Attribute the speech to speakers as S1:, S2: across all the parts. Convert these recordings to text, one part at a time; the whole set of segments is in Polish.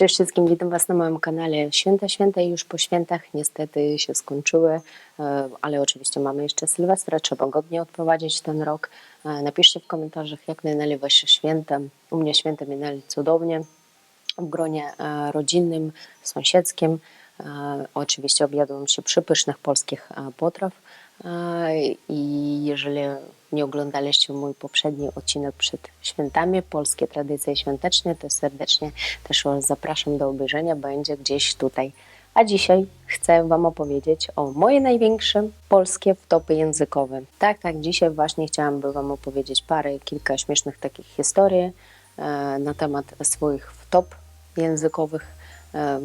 S1: Cześć wszystkim, witam Was na moim kanale. Święta, święta już po świętach niestety się skończyły, e, ale oczywiście mamy jeszcze Sylwestra, trzeba godnie odprowadzić ten rok. E, napiszcie w komentarzach, jak minęli Wasze święta. U mnie święta minęli cudownie, w gronie e, rodzinnym, sąsiedzkim. Oczywiście objadłam się przypysznych polskich potraw i jeżeli nie oglądaliście mój poprzedni odcinek przed świętami, polskie tradycje świąteczne, to serdecznie też Was zapraszam do obejrzenia, będzie gdzieś tutaj. A dzisiaj chcę Wam opowiedzieć o moje największe polskie wtopy językowe. Tak, tak, dzisiaj właśnie chciałam Wam opowiedzieć parę, kilka śmiesznych takich historii e, na temat swoich wtop językowych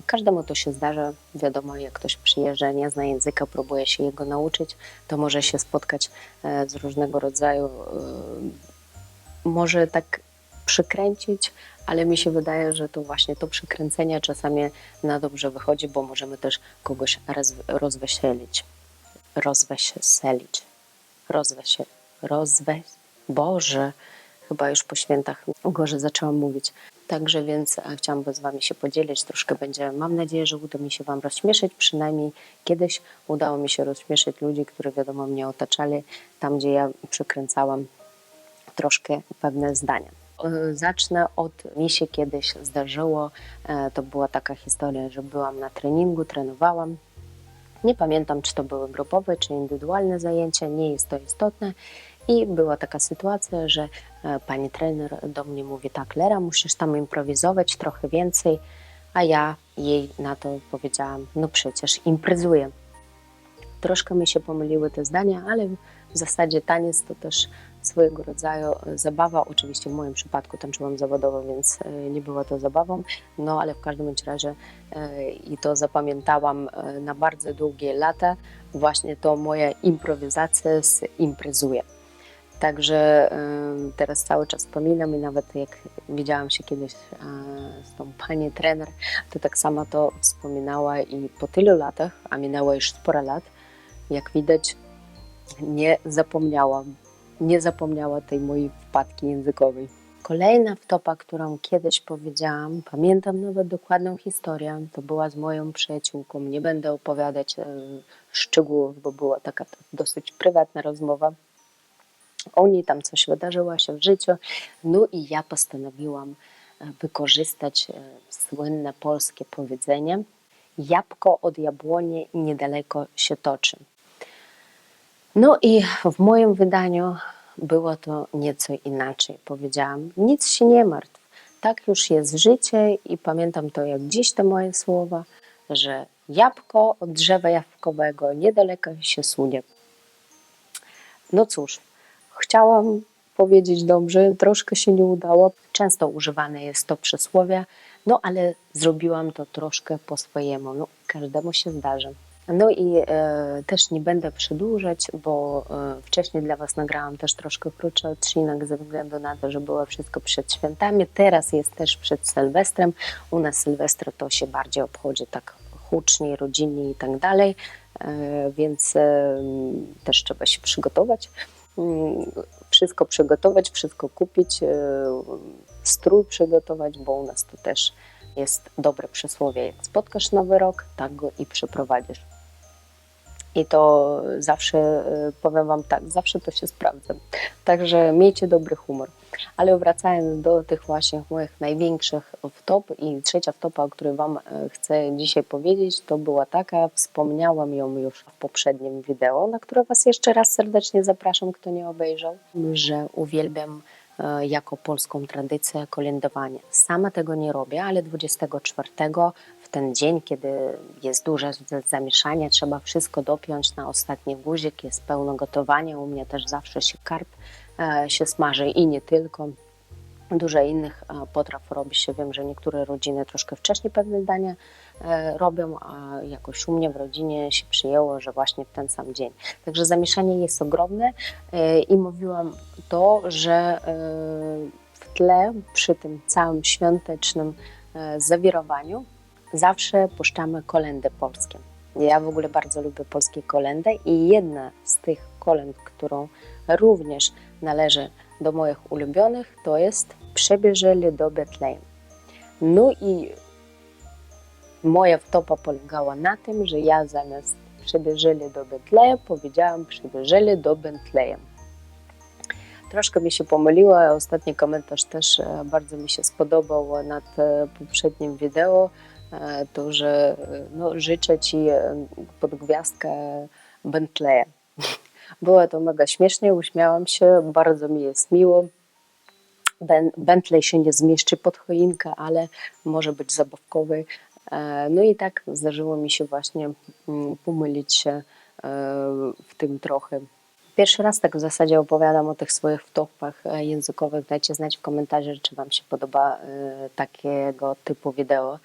S1: każdemu to się zdarza. Wiadomo, jak ktoś przyjeżdża, nie zna języka, próbuje się jego nauczyć, to może się spotkać e, z różnego rodzaju, może tak przykręcić, ale mi się wydaje, że to właśnie to przykręcenie czasami na dobrze wychodzi, bo możemy też kogoś rozweselić. Rozweselić. Rozweselić. Rozwe... Boże, chyba już po świętach gorzej zaczęłam mówić. Także więc chciałam z Wami się podzielić. Troszkę będzie, mam nadzieję, że uda mi się Wam rozśmieszyć. Przynajmniej kiedyś udało mi się rozśmieszyć ludzi, którzy wiadomo mnie otaczali, tam gdzie ja przykręcałam troszkę pewne zdania. E, zacznę od mi się kiedyś zdarzyło. E, to była taka historia, że byłam na treningu, trenowałam. Nie pamiętam, czy to były grupowe, czy indywidualne zajęcia, nie jest to istotne. I była taka sytuacja, że e, pani trener do mnie mówi: Tak, Lera, musisz tam improwizować trochę więcej. A ja jej na to powiedziałam: No przecież imprezuję. Troszkę mi się pomyliły te zdania, ale w zasadzie taniec to też swojego rodzaju zabawa. Oczywiście w moim przypadku tańczyłam zawodowo, więc e, nie była to zabawą, no ale w każdym razie e, i to zapamiętałam na bardzo długie lata, właśnie to moja improwizacja z imprezuje. Także teraz cały czas wspominam i nawet jak widziałam się kiedyś z tą pani trener, to tak samo to wspominała i po tylu latach, a minęło już sporo lat, jak widać, nie zapomniałam, nie zapomniała tej mojej wpadki językowej. Kolejna wtopa, którą kiedyś powiedziałam, pamiętam nawet dokładną historię, to była z moją przyjaciółką. Nie będę opowiadać szczegółów, bo była taka dosyć prywatna rozmowa o niej tam coś wydarzyło się w życiu. No i ja postanowiłam e, wykorzystać e, słynne polskie powiedzenie jabłko od jabłoni niedaleko się toczy. No i w moim wydaniu było to nieco inaczej. Powiedziałam, nic się nie martw, tak już jest życie i pamiętam to jak dziś te moje słowa, że jabłko od drzewa jabłkowego niedaleko się sunie. No cóż, Chciałam powiedzieć dobrze, troszkę się nie udało. Często używane jest to przysłowie, no ale zrobiłam to troszkę po swojemu. No, każdemu się zdarzy. No i e, też nie będę przedłużać, bo e, wcześniej dla Was nagrałam też troszkę krótszy odcinek ze względu na to, że było wszystko przed świętami. Teraz jest też przed Sylwestrem. U nas Sylwestr to się bardziej obchodzi tak hucznie, rodzinnie i tak dalej, e, więc e, też trzeba się przygotować. Wszystko przygotować, wszystko kupić, e, strój przygotować, bo u nas to też jest dobre przysłowie. Jak spotkasz nowy rok, tak go i przeprowadzisz. I to zawsze, e, powiem Wam tak, zawsze to się sprawdza. Także miejcie dobry humor. Ale wracając do tych właśnie moich największych wtop i trzecia wtopa, o której Wam e, chcę dzisiaj powiedzieć, to była taka, wspomniałam ją już w poprzednim wideo, na które Was jeszcze raz serdecznie zapraszam, kto nie obejrzał, że uwielbiam e, jako polską tradycję kolędowanie. Sama tego nie robię, ale 24 w ten dzień, kiedy jest duże zamieszanie, trzeba wszystko dopiąć na ostatni guzik, jest pełno gotowania, u mnie też zawsze się karp się smaży i nie tylko. Dużo innych e, potraw robi się. Wiem, że niektóre rodziny troszkę wcześniej pewne dania e, robią, a jakoś u mnie w rodzinie się przyjęło, że właśnie w ten sam dzień. Także zamieszanie jest ogromne i mówiłam to, że w tle przy tym całym świątecznym zawirowaniu zawsze puszczamy kolendy polskie. Ja w ogóle bardzo lubię polskie kolendy i jedna z tych kolęd, którą również należy do moich ulubionych, to jest Przebierzeli do Betlejem. No i Moja wtopa polegała na tym, że ja zamiast przybierzeli do Bentleya powiedziałam przybierzeli do Bentleya. Troszkę mi się pomyliło, ostatni komentarz też e, bardzo mi się spodobał nad e, poprzednim wideo. E, To, że no, życzę Ci pod gwiazdkę Bentleya. Było to mega śmiesznie, uśmiałam się, bardzo mi jest miło. Ben- Bentley się nie zmieści pod choinkę, ale może być zabawkowy. E, No i tak zdarzyło mi się właśnie mm, pomylić się e, w tym trochę. Pierwszy raz tak w zasadzie opowiadam o tych swoich wtopach e, językowych. Dajcie znać w komentarzu, czy Wam się podoba takiego typu wideo,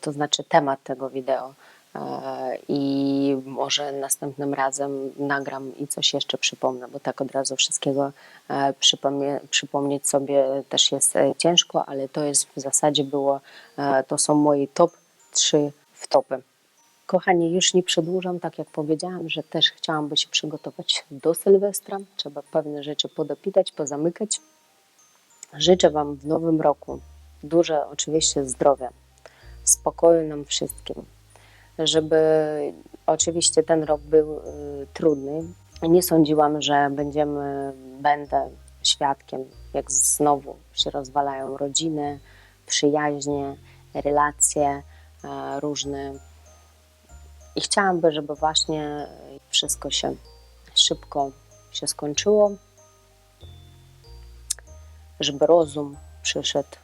S1: to znaczy temat tego wideo. E, I może następnym razem nagram i coś jeszcze przypomnę, bo tak od razu wszystkiego e, przypomnie, przypomnieć sobie też jest e, ciężko, ale to jest w zasadzie było, to są moi top 3 wtopy. Kochani, już nie przedłużam, tak jak powiedziałam, że też chciałam się przygotować do Sylwestra. Trzeba pewne rzeczy podopitać, pozamykać. Życzę Wam w nowym roku dużo oczywiście zdrowia, spokoju nam wszystkim, żeby oczywiście ten rok był y, trudny. Nie sądziłam, że będziemy, będę świadkiem, jak znowu się rozwalają rodziny, przyjaźnie, relacje e, różne. I chciałabym, żeby właśnie wszystko się szybko się skończyło, żeby rozum przyszedł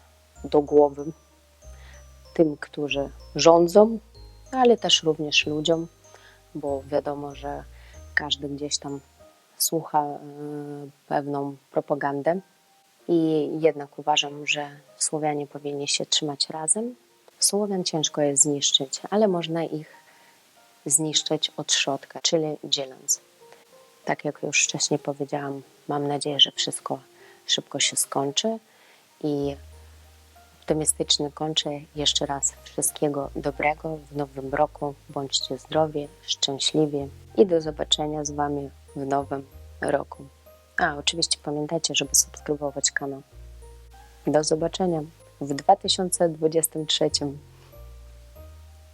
S1: do głowy tym, którzy rządzą, ale też również ludziom, bo wiadomo, że każdy gdzieś tam słucha e, pewną propagandę. I jednak uważam, że Słowianie powinni się trzymać razem. Słowian ciężko jest zniszczyć, ale można ich zniszczyć od środka, czyli dzieląc. Tak jak już wcześniej powiedziałam, mam nadzieję, że wszystko szybko się skończy i optymistycznie kończę jeszcze raz wszystkiego dobrego w nowym roku. Bądźcie zdrowi, szczęśliwi i do zobaczenia z Wami w nowym roku. A, oczywiście pamiętajcie, żeby subskrybować kanał. Do zobaczenia w 2023.